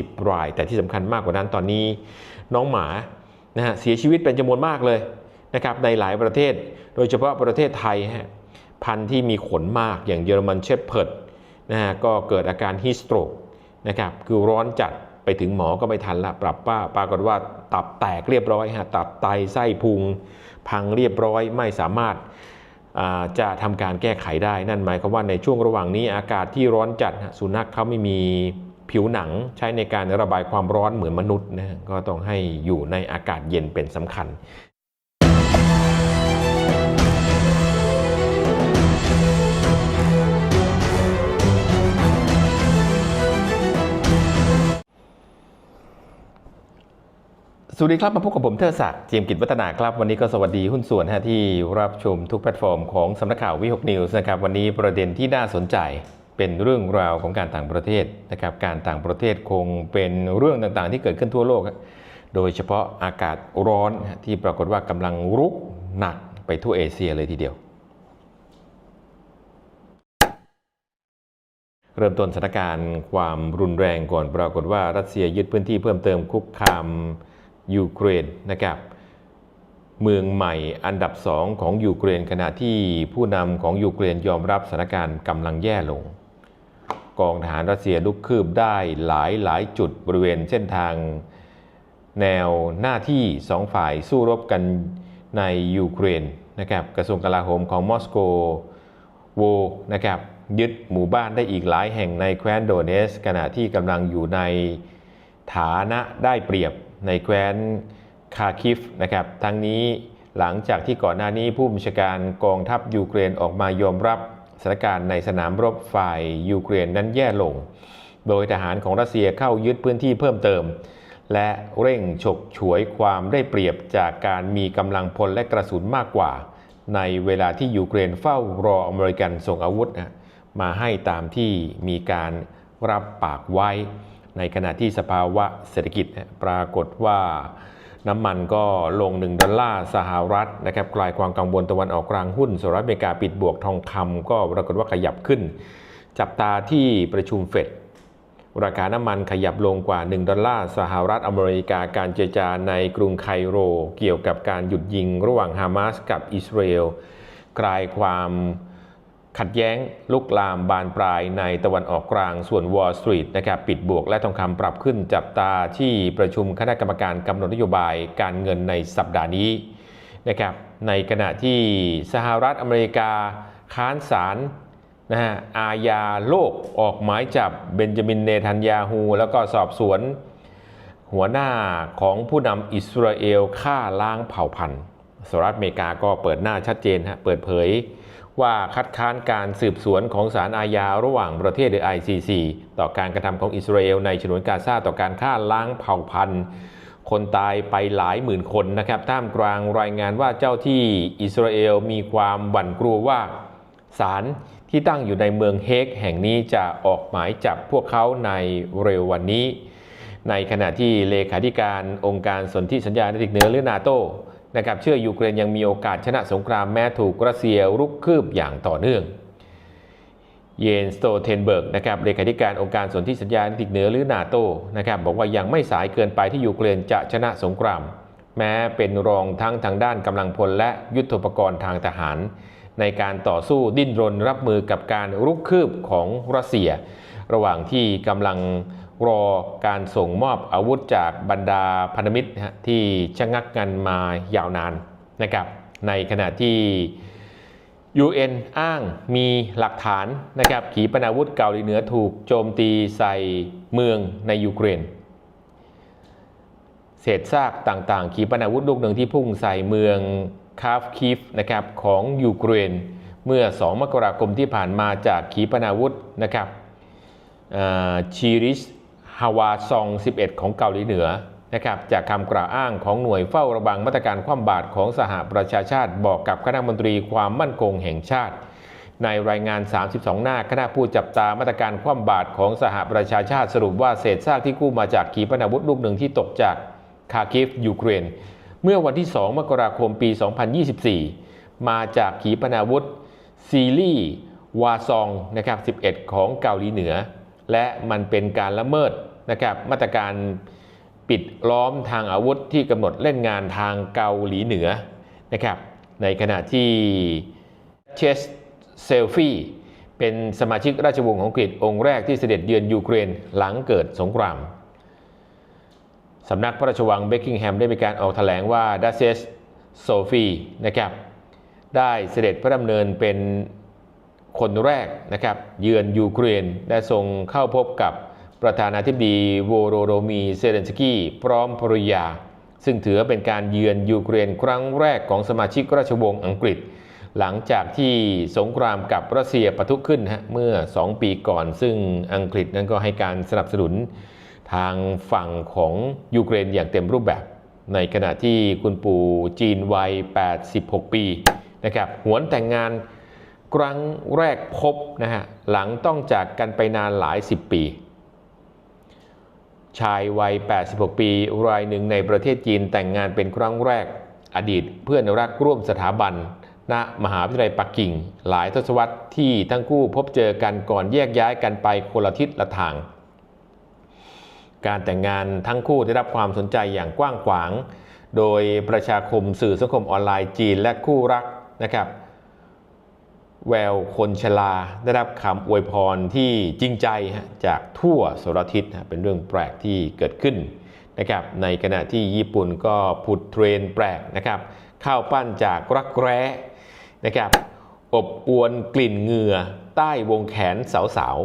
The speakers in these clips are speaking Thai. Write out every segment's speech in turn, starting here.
10 ราย แต่ที่สำคัญมากกว่านั้นตอนนี้ น้องหมานะฮะเสียชีวิตเป็นจำนวนมากเลยนะครับในหลายประเทศ โดยเฉพาะประเทศไทยฮะพันธุ์ที่มีขนมากอย่างเยอรมันเชฟเพิร์ดนะฮะก็เกิดอาการฮิสโตรกนะครับคือร้อนจัดไปถึงหมอก็ไม่ทันละปรับป้าปรากฏว่าตับแตกเรียบร้อยฮะตับไตไส้พุง พังเรียบร้อยไม่สามารถาจะทำการแก้ไขได้นั่นหมายความว่าในช่วงระหว่างนี้อากาศที่ร้อนจัดสุนัขเขาไม่มี ผิวหนังใช้ในการระบายความร้อนเหมือนมนุษย์นะฮะก็ต้องให้อยู่ในอากาศเย็นเป็นสำคัญสวัสดีครับ มาพบกับผมเทอศักดิ์เจียมกิจวัฒนาครับ วันนี้ก็สวัสดีหุ้นส่วนฮะที่รับชมทุกแพลตฟอร์มของสำนักข่าววิหกนิวส์นะครับ วันนี้ประเด็นที่น่าสนใจ เป็นเรื่องราวของการต่างประเทศนะครับการต่างประเทศคงเป็นเรื่องต่างๆ ที่เกิดขึ้นทั่วโลก โดยเฉพาะอากาศร้อนที่ปรากฏว่ากำลังรุกหนักไปทั่วเอเชียเลยทีเดียว เริ่มต้นสถานการณ์ความรุนแรงก่อนปรากฏว่ารัสเซียยึดพื้นที่เพิ่มเติมคุกคามยูเครนนะครับเมืองใหม่อันดับสองของยูเครนขณะที่ผู้นำของยูเครนยอมรับสถานการณ์กำลังแย่ลง กองทหารรัสเซียลุกคืบได้หลายหลายจุดบริเวณเส้นทาง แนวหน้าที่สองฝ่ายสู้รบกันในยูเครนนะครับกระทรวงกลาโหมของมอสโกโวนะครับยึดหมู่บ้านได้อีกหลายแห่งในแคว้นโดเนส ขณะที่กำลังอยู่ในฐานะได้เปรียบในแคว้นคาคิฟนะครับทั้งนี้หลังจากที่ก่อนหน้านี้ผู้บัญชาการกองทัพยูเครนออกมายอมรับ สถานการณ์ในสนามรบฝ่ายยูเครนนั้นแย่ลง โดยทหารของรัสเซียเข้ายึดพื้นที่เพิ่มเติม และเร่งฉกฉวยความได้เปรียบจากการมีกำลังพลและกระสุนมากกว่า ในเวลาที่ยูเครนเฝ้ารออเมริกันส่งอาวุธนะมาให้ตามที่มีการรับปากไว้ ในขณะที่สภาวะเศรษฐกิจปรากฏว่า น้ำมันก็ลง 1 ดอลลาร์สหรัฐนะครับกลายความกังวลตะวันออกกลางหุ้นสหรัฐอเมริกาปิดบวกทองคำก็ปรากฏว่าขยับขึ้น จับตาที่ประชุมเฟดราคาน้ำมันขยับลงกว่า 1 ดอลลาร์สหรัฐอเมริกาการเจรจาในกรุงไคโร เกี่ยวกับการหยุดยิงระหว่างฮามาสกับอิสราเอลกลายความ ขัดแย้งลุกลามบานปลายในตะวันออกกลางส่วนวอล l สตรีทนะครับปิดบวกและทองคำปรับขึ้นจับตาที่ประชุมคณะกรรมการกำหนดนโยบายการเงินในสัปดาห์นี้นะครับในขณะที่สหรัฐอเมริกาค้านศาลนะฮะอาญาโลกออกหมายจับเบนจามินเนทันยาฮูแล้วก็สอบสวน หัวหน้าของผู้นำอิสราเอลฆ่าล้างเผ่าพันธุ์สหรัฐอเมริกาก็เปิดหน้าชัดเจนฮะเปิดเผย ว่าคัดค้านการสืบสวนของศาลอาญาระหว่างประเทศหรือ ICC ต่อการกระทำของอิสราเอลในฉนวนกาซาต่อการฆ่าล้างเผ่าพันธุ์ คนตายไปหลายหมื่นคนนะครับท่ามกลางรายงานว่าเจ้าที่อิสราเอลมีความหวั่นกลัวว่าศาลที่ตั้งอยู่ในเมืองเฮกแห่งนี้จะออกหมายจับพวกเขาในเร็ววันนี้ ในขณะที่เลขาธิการองค์การสนธิสัญญาณติกเนื้อหรือนาโต นะครับเชื่อยูเครนยังมีโอกาสชนะสงครามแม้ถูกรัสเซียรุกคืบอย่างต่อเนื่องเยนสโตเทนเบิร์กนะครับเลขาธิการองค์การสนธิสัญญาติกเหนือหรือนาโตนะครับบอกว่ายังไม่สายเกินไปที่ยูเครนจะชนะสงคราม แม้เป็นรองทั้งทางด้านกำลังพลและยุทธปกรณ์ทางทหาร ในการต่อสู้ดิ้นรนรับมือกับการรุกคืบของรัสเซีย ระหว่างที่กำลัง รอการส่งมอบอาวุธจากบรรดาพันธมิตรที่ชะงักกันมายาวนานนะครับในขณะที่ UN อ้างมีหลักฐานนะครับขีปนาวุธเกาหลีเหนือถูกโจมตีใส่เมืองในยูเครน เศษซากต่างๆ ขีปนาวุธลูกหนึ่งที่พุ่งใส่เมืองคาฟคิฟนะครับของยูเครน เมื่อ 2 มกราคมที่ผ่านมาจากขีปนาวุธนะครับชีริส ฮาวาซอง 11 ของเกาหลีเหนือนะครับจากคำกล่าวอ้างของหน่วยเฝ้าระวังมาตรการคว่ำบาตรของสหประชาชาติบอกกับคณะมนตรีความมั่นคงแห่งชาติ ในรายงาน 32 หน้าคณะผู้จับตามาตรการคว่ำบาตรของสหประชาชาติสรุปว่าเศษซากที่กู้มาจากขีปนาวุธลูกหนึ่งที่ตกจากคาคิฟยูเครน เมื่อวันที่ 2 มกราคมปี 2024 มาจากขีปนาวุธซีรีส์วาซองนะครับ11 ของเกาหลีเหนือ และมันเป็นการละเมิดนะครับมาตรการปิดล้อมทางอาวุธที่กำหนดเล่นงานทางเกาหลีเหนือนะครับในขณะที่เชสเซลฟี่เป็นสมาชิกราชวงศ์ของอังกฤษองค์แรกที่เสด็จเยือนยูเครนหลังเกิดสงครามสำนักพระราชวังเบกกิงแฮมได้มีการออกแถลงว่าดัชเชสโซฟีนะครับได้เสด็จพระดำเนินเป็น คนแรกนะครับเยือนยูเครนและทรงเข้าพบกับประธานาธิบดีโวโรโดมีเซเลนสกี้พร้อมภริยา ซึ่งถือเป็นการเยือนยูเครนครั้งแรกของสมาชิกราชวงศ์อังกฤษ หลังจากที่สงครามกับรัสเซียปะทุขึ้นฮะเมื่อ 2 ปีก่อน ซึ่งอังกฤษนั้นก็ให้การสนับสนุนทางฝั่งของยูเครนอย่างเต็มรูปแบบ ในขณะที่คุณปู่จีนวัย 86 ปีนะครับหวนแต่งงาน ครั้งแรกพบนะฮะหลังต้องจากกันไปนานหลายสิบปี ชายวัย 86 ปี รายหนึ่งในประเทศจีนแต่งงานเป็นครั้งแรกอดีตเพื่อนรักร่วมสถาบัน ณมหาวิทยาลัยปักกิ่ง หลายทศวรรษที่ทั้งคู่พบเจอกันก่อนแยกย้ายกันไปคนละทิศละทาง การแต่งงานทั้งคู่ได้รับความสนใจอย่างกว้างขวาง โดยประชาคมสื่อสังคมออนไลน์จีนและคู่รักนะครับ แววคนชราได้รับคำอวยพรที่จริงใจจากทั่วสารทิศเป็นเรื่องแปลกที่เกิดขึ้นนะครับในขณะที่ญี่ปุ่นก็ผุดเทรนแปลกนะครับข้าวปั้นจากรักแร้นะครับอบอวนกลิ่นเหงื่อใต้วงแขนสาว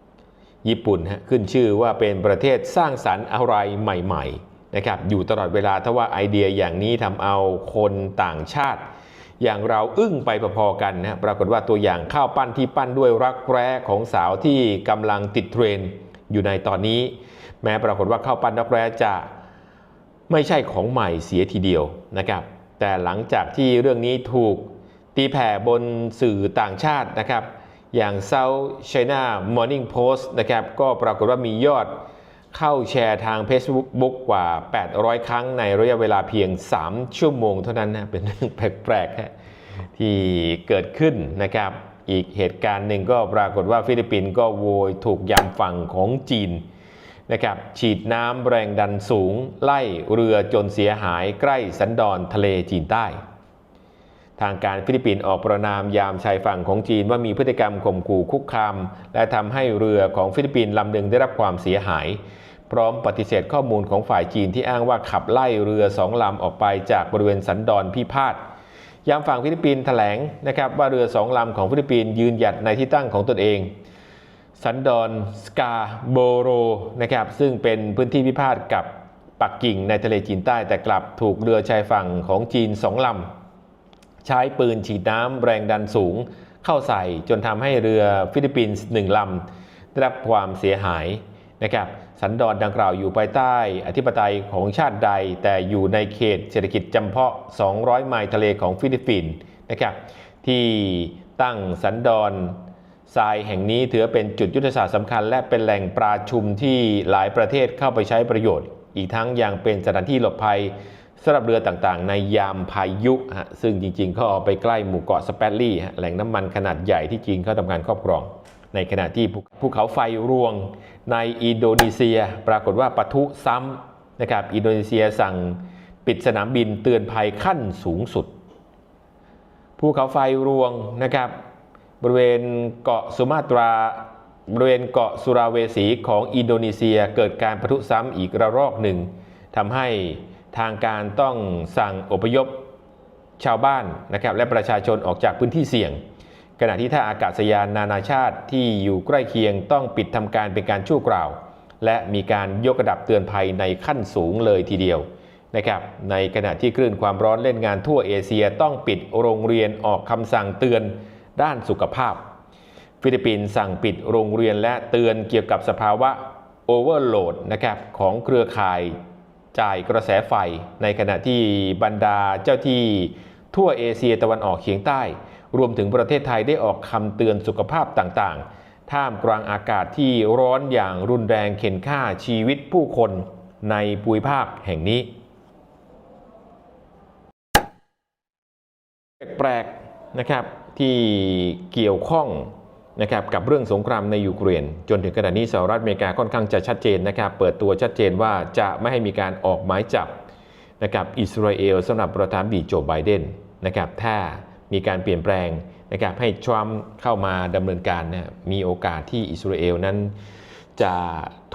ๆ ญี่ปุ่นฮะขึ้นชื่อว่าเป็นประเทศสร้างสรรค์อะไรใหม่ๆนะครับอยู่ตลอดเวลาถ้าว่าไอเดียอย่างนี้ทำเอาคนต่างชาติ อย่างเราอึ้งไปพอๆกันนะปรากฏว่าตัวอย่างข้าวปั้นที่ปั้นด้วยรักแร้ของสาวที่กำลังติดเทรนอยู่ในตอนนี้ แม้ปรากฏว่าข้าวปั้นรักแร้จะไม่ใช่ของใหม่เสียทีเดียวนะครับ แต่หลังจากที่เรื่องนี้ถูกตีแผ่บนสื่อต่างชาตินะครับ อย่าง South China Morning Post นะครับก็ปรากฏว่ามียอด เข้าแชร์ทาง Facebook กว่า 800 ครั้งในระยะเวลาเพียง 3 ชั่วโมงเท่านั้นนะเป็นเรื่องแปลกๆที่เกิดขึ้นนะครับ อีกเหตุการณ์หนึ่งก็ปรากฏว่าฟิลิปปินส์ก็โวยถูกยามฝั่งของจีนนะครับฉีดน้ำแรงดันสูง ไล่เรือจนเสียหายใกล้สันดอนทะเลจีนใต้ ทางการฟิลิปปินส์ออกประนามยามชายฝั่งของจีนว่ามีพฤติกรรมข่มขู่คุกคาม และทำให้เรือของฟิลิปปินส์ลำหนึ่งได้รับความเสียหาย พร้อมปฏิเสธข้อมูลของฝ่ายจีนที่อ้างว่าขับไล่เรือสองลำออกไปจากบริเวณสันดอนพิพาทยามฝั่งฟิลิปปินส์แถลงนะครับว่าเรือสองลำของฟิลิปปินส์ยืนหยัดในที่ตั้งของตนเอง สันดอนสกาโบโรนะครับซึ่งเป็นพื้นที่พิพาทกับปักกิ่งในทะเลจีนใต้แต่กลับถูกเรือชายฝั่งของจีนสองลำใช้ปืนฉีดน้ำแรงดันสูงเข้าใส่จนทำให้เรือฟิลิปปินส์หนึ่งลำได้รับความเสียหายนะครับ สันดอนดังกล่าวอยู่ภายใต้อธิปไตยของชาติใด แต่อยู่ในเขตเศรษฐกิจจำเพาะ 200 ไมล์ทะเลของฟิลิปปินส์นะครับที่ตั้งสันดอนทรายแห่งนี้ถือเป็นจุดยุทธศาสตร์สำคัญ และเป็นแหล่งปราชุมที่หลายประเทศเข้าไปใช้ประโยชน์ อีกทั้งยังเป็นสถานที่หลบภัยสำหรับเรือต่างๆ ในยามพายุฮะซึ่งจริงๆเขาเอาไปใกล้หมู่เกาะสเปรลี่แหล่งน้ำมันขนาดใหญ่ที่จีนเขาทำการครอบครอง ในขณะที่ภูเขาไฟรวงในอินโดนีเซีย ปรากฏว่าปะทุซ้ำนะครับอินโดนีเซียสั่งปิดสนามบินเตือนภัยขั้นสูงสุด ภูเขาไฟรวงนะครับบริเวณเกาะสุมาตรา บริเวณเกาะสุราเวสีของอินโดนีเซียเกิดการปะทุซ้ำอีกระลอกหนึ่งทำให้ทางการต้องสั่งอพยพชาวบ้านนะครับและประชาชนออกจากพื้นที่เสี่ยง ขณะที่ท่าอากาศยานนานาชาติที่อยู่ใกล้เคียงต้องปิดทำการเป็นการชั่วคราว และมีการยกระดับเตือนภัยในขั้นสูงเลยทีเดียวนะครับในขณะที่คลื่นความร้อนเล่นงานทั่วเอเชียต้องปิดโรงเรียนออกคำสั่งเตือนด้านสุขภาพ ฟิลิปปินส์สั่งปิดโรงเรียนและเตือนเกี่ยวกับสภาวะโอเวอร์โหลดนะครับของเครือข่ายจ่ายกระแสไฟ ในขณะที่บรรดาเจ้าที่ทั่วเอเชียตะวันออกเฉียงใต้ รวมถึงประเทศไทยได้ออกคำเตือนสุขภาพต่างๆ ท่ามกลางอากาศที่ร้อนอย่างรุนแรงเข็นฆ่าชีวิตผู้คนในภูมิภาคแห่งนี้ แปลกๆนะครับที่เกี่ยวข้องนะครับกับเรื่องสงครามในยูเครน จนถึงขณะนี้สหรัฐอเมริกาค่อนข้างจะชัดเจนนะครับ เปิดตัวชัดเจนว่าจะไม่ให้มีการออกหมายจับนะครับอิสราเอลสำหรับประธานดีโจไบเดนนะครับถ้า มีการเปลี่ยนแปลงนะครับให้ทรัมป์เข้ามาดำเนินการนะมีโอกาสที่อิสราเอลนั้น จะ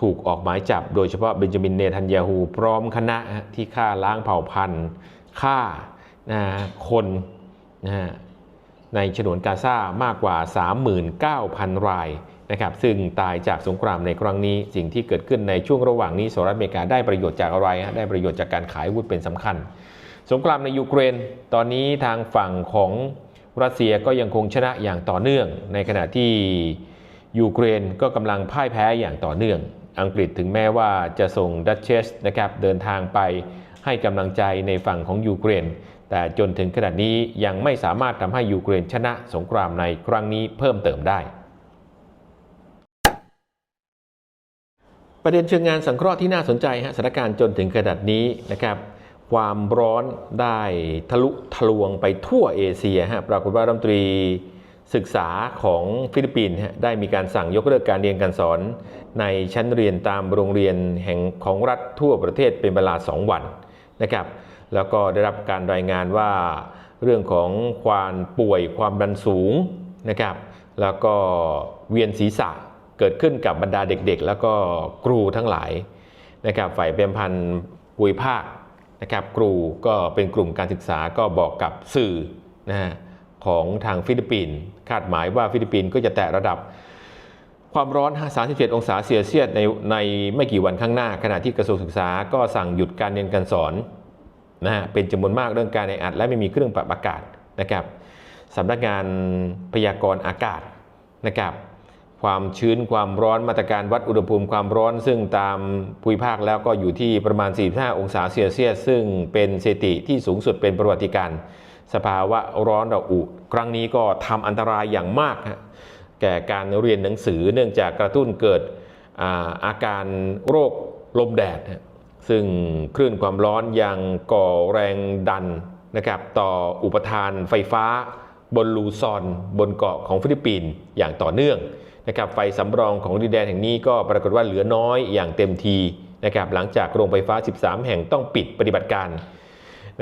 ถูกออกหมายจับ โดยเฉพาะเบนจามินเนทันยาฮูพร้อมคณะที่ฆ่าล้างเผ่าพันธุ์ฆ่านะคนนะในฉนวนกาซามากกว่า 39,000 รายนะครับซึ่งตายจากสงครามในครั้งนี้ สิ่งที่เกิดขึ้นในช่วงระหว่างนี้สหรัฐอเมริกาได้ประโยชน์จากอะไรฮะได้ประโยชน์จากการขายวุธเป็นสำคัญ สงครามในยูเครนตอนนี้ทางฝั่งของรัสเซียก็ยังคงชนะอย่างต่อเนื่อง ในขณะที่ยูเครนก็กำลังพ่ายแพ้อย่างต่อเนื่อง อังกฤษถึงแม้ว่าจะส่งดัชเชสนะครับเดินทางไปให้กำลังใจในฝั่งของยูเครน แต่จนถึงขณะนี้ยังไม่สามารถทำให้ยูเครนชนะสงครามในครั้งนี้เพิ่มเติมได้ ประเด็นเชิงงานสังเคราะห์ที่น่าสนใจฮะสถานการณ์จนถึงขนาดนี้นะครับ ความร้อนได้ทะลุทะลวงไปทั่วเอเชียฮะปรากฏว่ารัฐมนตรีศึกษาของฟิลิปปินส์ได้มีการสั่งยกเลิกการเรียนการสอน ในชั้นเรียนตามโรงเรียนแห่งของรัฐทั่วประเทศเป็นเวลา 2 วันนะครับ แล้วก็ได้รับการรายงานว่าเรื่องของความป่วยความดันสูงนะครับ แล้วก็เวียนศีรษะเกิดขึ้นกับบรรดาเด็กๆ แล้วก็ครูทั้งหลายนะครับฝ่ายเป็นพันธ์ปุยภาค นะครับครูก็เป็นกลุ่มการศึกษาก็บอกกับสื่อนะฮะของทางฟิลิปปินส์คาดหมายว่าฟิลิปปินส์ก็จะแตะระดับความร้อน 37 องศาเซลเซียสในในไม่กี่วันข้างหน้า ขณะที่กระทรวงศึกษาก็สั่งหยุดการเรียนการสอนนะฮะเป็นจำนวนมากเรื่องการแออัด และไม่มีเครื่องปรับอากาศนะครับสำนักงานพยากรณ์อากาศนะครับ ความชื้นความร้อนมาตรการวัดอุณหภูมิความร้อน ซึ่งตามภูมิภาคแล้วก็อยู่ที่ประมาณ 45 องศาเซลเซียส ซึ่งเป็นสถิติที่สูงสุดเป็นประวัติการณ์สภาวะร้อนระอุ ครั้งนี้ก็ทำอันตรายอย่างมาก แก่การเรียนหนังสือเนื่องจากกระตุ้นเกิดอาอาการโรคลมแดด ซึ่งคลื่นความร้อนยังก่อแรงดันนะครับต่ออุปทานไฟฟ้าบนลูซอน บนเกาะของฟิลิปปินส์อย่างต่อเนื่อง นะครับไฟสำรองของดินแดนแห่งนี้ก็ปรากฏว่าเหลือน้อยอย่างเต็มทีนะครับหลังจากโรงไฟฟ้า 13 แห่งต้องปิดปฏิบัติการ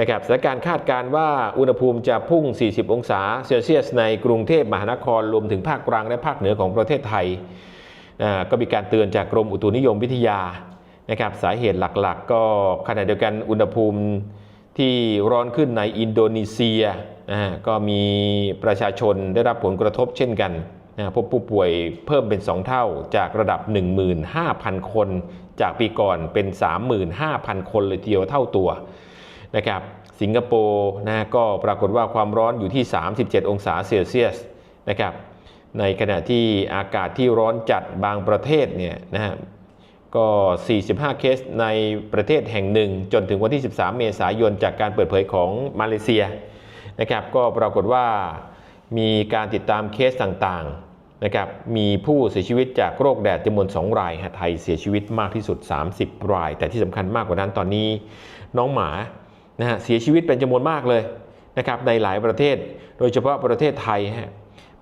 นะครับสถานการณ์คาดการว่าอุณหภูมิจะพุ่ง 40 องศาเซลเซียส ในกรุงเทพมหานครรวมถึงภาคกลางและภาคเหนือของประเทศไทยอ่าก็มีการเตือนจากกรมอุตุนิยมวิทยานะครับสาเหตุหลักๆ ก็ขณะเดียวกันอุณหภูมิที่ร้อนขึ้นในอินโดนีเซียนะก็มีประชาชนได้รับผลกระทบเช่นกัน นะพบผู้ป่วยเพิ่มเป็น 2 เท่าจากระดับ 15,000 คน จากปีก่อนเป็น 35,000 คนเลยทีเดียวเท่าตัวนะครับสิงคโปร์นะก็ปรากฏว่าความร้อนอยู่ที่ 37 องศาเซลเซียสนะครับในขณะที่อากาศที่ร้อนจัดบางประเทศเนี่ยนะฮะก็ 45 เคสในประเทศแห่งหนึ่ง จนถึงวันที่ 13 เมษายน จากการเปิดเผยของมาเลเซียนะครับก็ปรากฏว่ามีการติดตามเคสต่างๆ นะครับมีผู้เสียชีวิตจากโรคแดดจำนวน 2 รายฮะไทยเสียชีวิตมากที่สุด 30 ราย แต่ที่สำคัญมากกว่านั้นตอนนี้น้องหมานะฮะเสียชีวิตเป็นจำนวนมากเลยนะครับในหลายประเทศ โดยเฉพาะประเทศไทยฮะ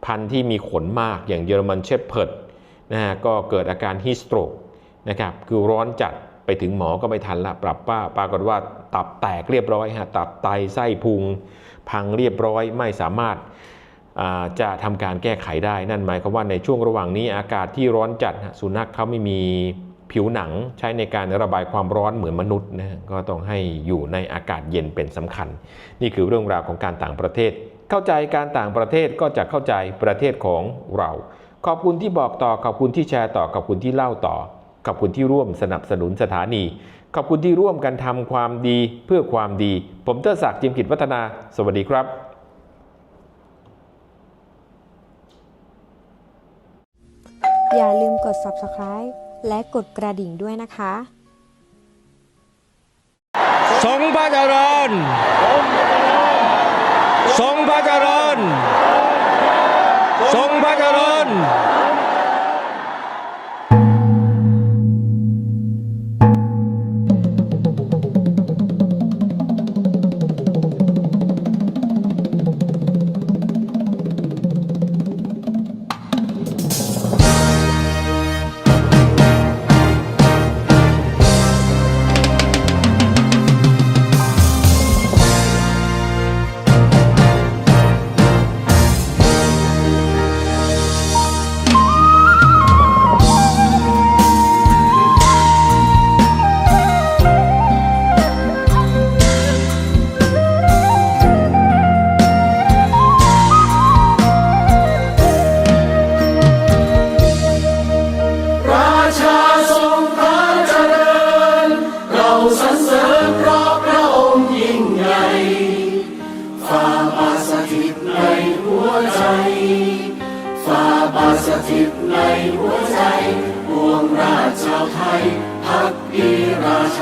พันธุ์ที่มีขนมากอย่างเยอรมันเชฟเพิร์ดนะฮะก็เกิดอาการฮิสโตรกนะครับคือร้อนจัดไปถึงหมอก็ไม่ทันละปรับป้าปรากฏว่าตับแตกเรียบร้อยฮะตับไตไส้พุง พังเรียบร้อยไม่สามารถ จะทำการแก้ไขได้นั่นหมายความว่าในช่วงระหว่างนี้อากาศที่ร้อนจัดสุนัขเขาไม่มีผิวหนังใช้ในการระบายความร้อนเหมือนมนุษย์นะก็ต้องให้อยู่ในอากาศเย็นเป็นสำคัญ นี่คือเรื่องราวของการต่างประเทศ เข้าใจการต่างประเทศก็จะเข้าใจประเทศของเรา ขอบคุณที่บอกต่อขอบคุณที่แชร์ต่อขอบคุณที่เล่าต่อขอบคุณที่ร่วมสนับสนุนสถานี ขอบคุณที่ร่วมกันทำความดีเพื่อความดี ผมเตอร์ศักดิ์จิมกิจวัฒนา สวัสดีครับ อย่าลืมกด subscribe และกดกระดิ่งด้วยนะคะทรงพระเจริญทรงพระเจริญทรงพระเจริญ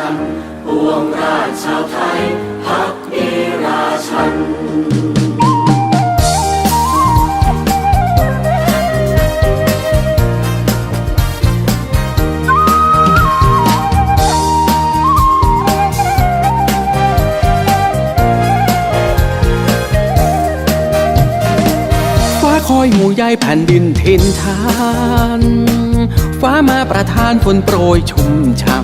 ชันปวงราชชาวไทยพักดีราชันฟ้าคอยห่วงใยแผ่นดินทินทาน ฟ้ามาประทานฝนโปรยชุ่มช่ำ